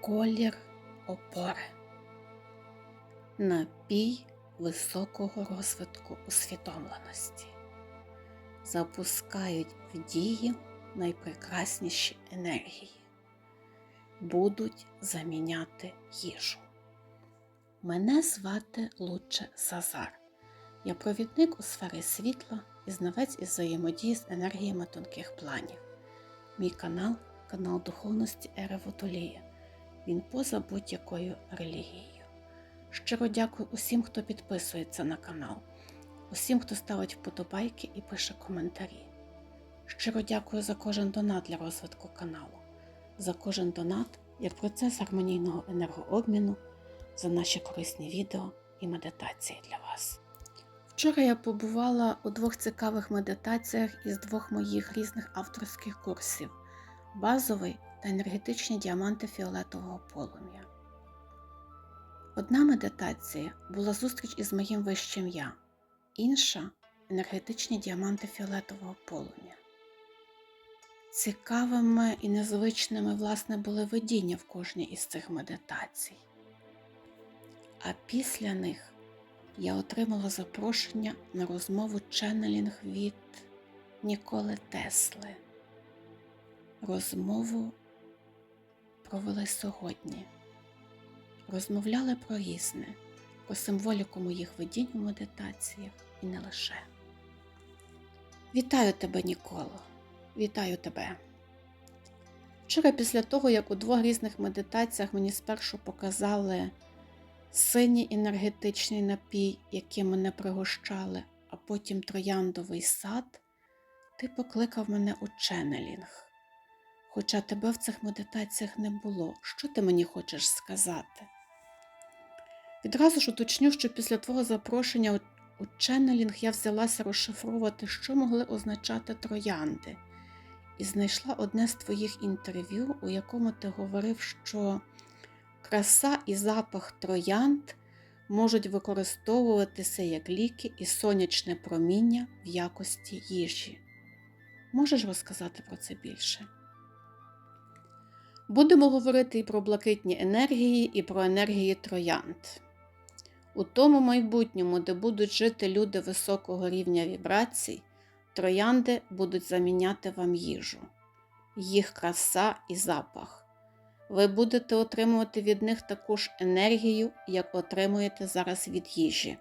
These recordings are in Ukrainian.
колір опори, напій високого розвитку усвідомленості, запускають в дію найпрекрасніші енергії, будуть заміняти їжу. Мене звати Луче Сазар. Я провідник у сфері світла і знавець із взаємодії з енергіями тонких планів. Мій канал канал духовності Ери Водолія. Він поза будь-якою релігією. Щиро дякую усім, хто підписується на канал, усім, хто ставить вподобайки і пише коментарі. Щиро дякую за кожен донат для розвитку каналу, за кожен донат як процес гармонійного енергообміну, за наші корисні відео і медитації для вас. Вчора я побувала у двох цікавих медитаціях із двох моїх різних авторських курсів базовий та енергетичні діаманти фіолетового полум'я. Одна медитація була зустріч із моїм вищим я, інша енергетичні діаманти фіолетового полум'я. Цікавими і незвичними, власне, були видіння в кожній із цих медитацій. А після них я отримала запрошення на розмову ченнелінг від Ніколи Тесли. Розмову провели сьогодні. Розмовляли про різне, про символіку моїх видінь у медитаціях і не лише. Вітаю тебе, Ніколо! Вітаю тебе! Вчора, після того, як у двох різних медитаціях мені спершу показали синій енергетичний напій, яким мене пригощали, а потім трояндовий сад, ти покликав мене у ченнелінг. Хоча тебе в цих медитаціях не було, що ти мені хочеш сказати? Відразу ж уточню, що після твого запрошення у ченнелінг я взялася розшифровувати, що могли означати троянди, і знайшла одне з твоїх інтерв'ю, у якому ти говорив, що краса і запах троянд можуть використовуватися як ліки і сонячне проміння в якості їжі. Можеш розказати про це більше? Будемо говорити і про блакитні енергії, і про енергії троянд. У тому майбутньому, де будуть жити люди високого рівня вібрацій, троянди будуть заміняти вам їжу, їх краса і запах. Ви будете отримувати від них таку ж енергію, як отримуєте зараз від їжі.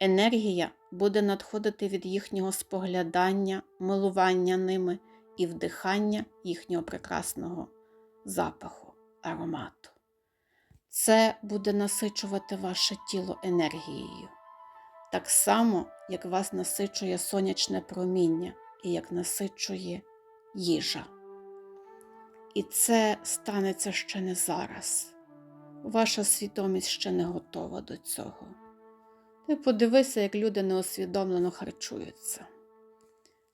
Енергія буде надходити від їхнього споглядання, милування ними і вдихання їхнього прекрасного запаху, аромату. Це буде насичувати ваше тіло енергією, так само, як вас насичує сонячне проміння і як насичує їжа. І це станеться ще не зараз. Ваша свідомість ще не готова до цього. Ти подивися, як люди неосвідомлено харчуються.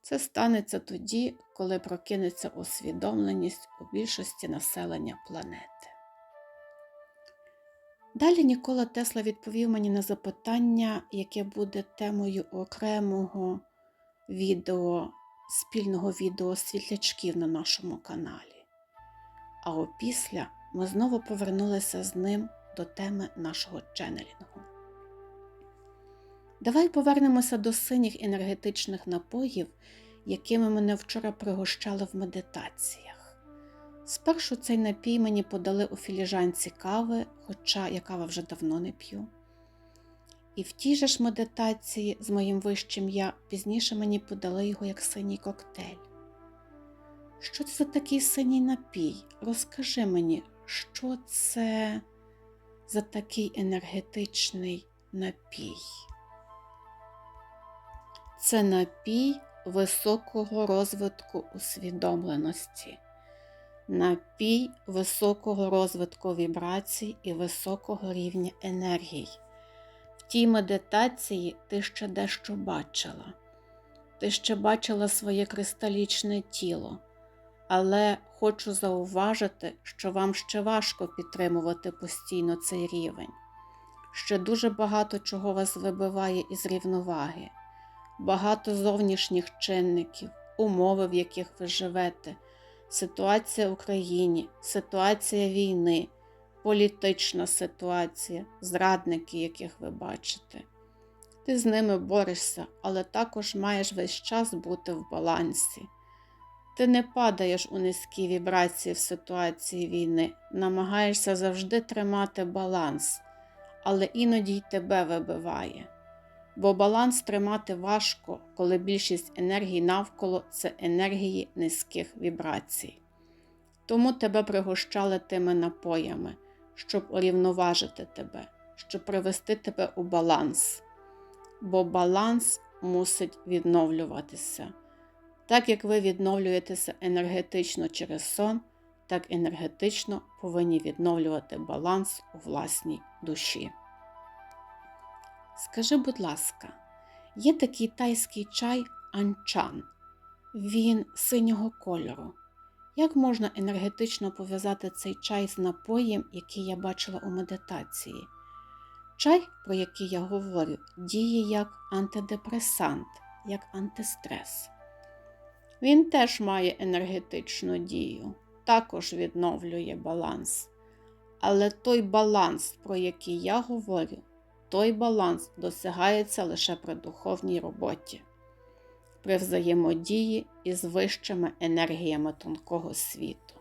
Це станеться тоді, коли прокинеться усвідомленість у більшості населення планети. Далі Нікола Тесла відповів мені на запитання, яке буде темою окремого відео, спільного відео світлячків на нашому каналі. А опісля ми знову повернулися з ним до теми нашого ченнелінгу. Давай повернемося до синіх енергетичних напоїв, якими мене вчора пригощали в медитаціях. Спершу цей напій мені подали у філіжанці кави, хоча я кава вже давно не п'ю. І в тій же ж медитації з моїм вищим я пізніше мені подали його як синій коктейль. Що це за такий синій напій? Розкажи мені, що це за такий енергетичний напій? Це напій високого розвитку усвідомленості, напій високого розвитку вібрацій і високого рівня енергій. В тій медитації ти ще дещо бачила. Ти ще бачила своє кристалічне тіло, але хочу зауважити, що вам ще важко підтримувати постійно цей рівень. Ще дуже багато чого вас вибиває із рівноваги багато зовнішніх чинників, умови, в яких ви живете, ситуація в Україні, ситуація війни, політична ситуація, зрадники, яких ви бачите. Ти з ними борешся, але також маєш весь час бути в балансі. Ти не падаєш у низькі вібрації в ситуації війни, намагаєшся завжди тримати баланс, але іноді й тебе вибиває. Бо баланс тримати важко, коли більшість енергії навколо це енергії низьких вібрацій. Тому тебе пригощали тими напоями, щоб урівноважити тебе, щоб привести тебе у баланс. Бо баланс мусить відновлюватися. Так як ви відновлюєтеся енергетично через сон, так енергетично повинні відновлювати баланс у власній душі. Скажи, будь ласка, є такий тайський чай анчан. Він синього кольору. Як можна енергетично пов'язати цей чай з напоєм, який я бачила у медитації? Чай, про який я говорю, діє як антидепресант, як антистрес. Він теж має енергетичну дію, також відновлює баланс. Але той баланс, про який я говорю, той баланс досягається лише при духовній роботі, при взаємодії із вищими енергіями тонкого світу.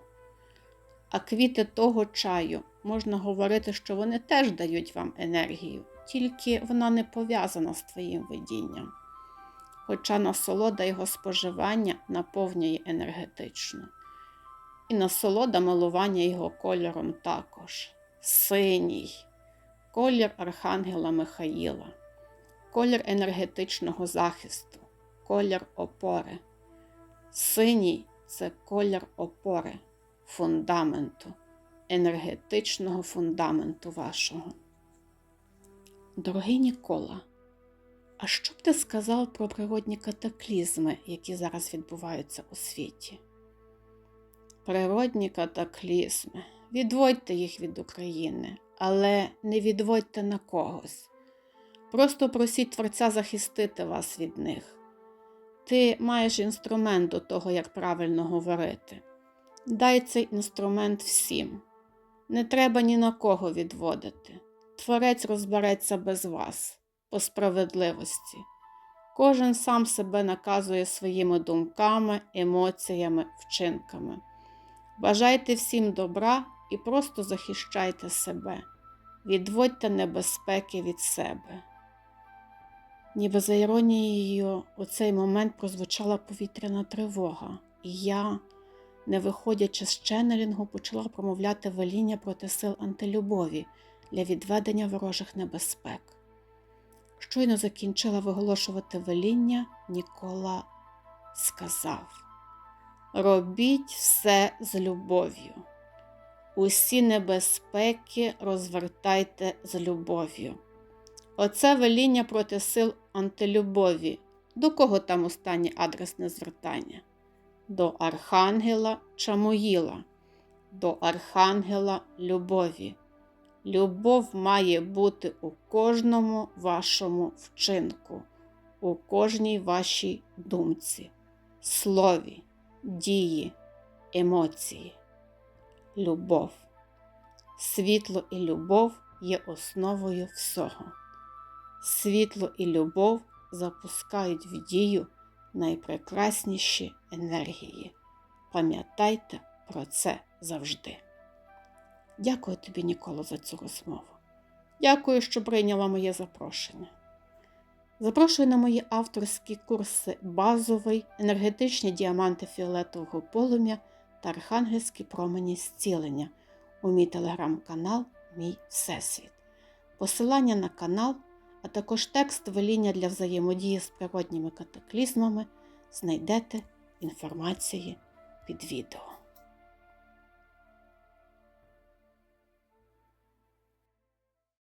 А квіти того чаю можна говорити, що вони теж дають вам енергію, тільки вона не пов'язана з твоїм видінням. Хоча насолода його споживання наповнює енергетично. І насолода милування його кольором також синій колір Архангела Михаїла, колір енергетичного захисту, колір опори. Синій це колір опори, фундаменту, енергетичного фундаменту вашого. Дорогий Нікола, а що б ти сказав про природні катаклізми, які зараз відбуваються у світі? Природні катаклізми. Відводьте їх від України, але не відводьте на когось. Просто просіть Творця захистити вас від них. Ти маєш інструмент до того, як правильно говорити. Дай цей інструмент всім. Не треба ні на кого відводити. Творець розбереться без вас, по справедливості. Кожен сам себе наказує своїми думками, емоціями, вчинками. Бажайте всім добра і просто захищайте себе, відводьте небезпеки від себе. Ніби за іронією у цей момент прозвучала повітряна тривога, і я, не виходячи з ченнелінгу, почала промовляти веління проти сил антилюбові для відведення ворожих небезпек. Щойно закінчила виголошувати веління, Нікола сказав: Робіть все з любов'ю. Усі небезпеки розвертайте з любов'ю. Оце веління проти сил антилюбові. До кого там останнє адресне звертання? До Архангела Чамоїла, до Архангела Любові. Любов має бути у кожному вашому вчинку, у кожній вашій думці, слові, дії, емоції любов. Світло і любов є основою всього. Світло і любов запускають в дію найпрекрасніші енергії. Пам'ятайте про це завжди. Дякую тобі, Ніколо, за цю розмову. Дякую, що прийняла моє запрошення. Запрошую на мої авторські курси базовий, енергетичні діаманти фіолетового полум'я та архангельські промені зцілення у мій телеграм-канал Мій Всесвіт. Посилання на канал, а також текст веління для взаємодії з природніми катаклізмами знайдете в інформації під відео.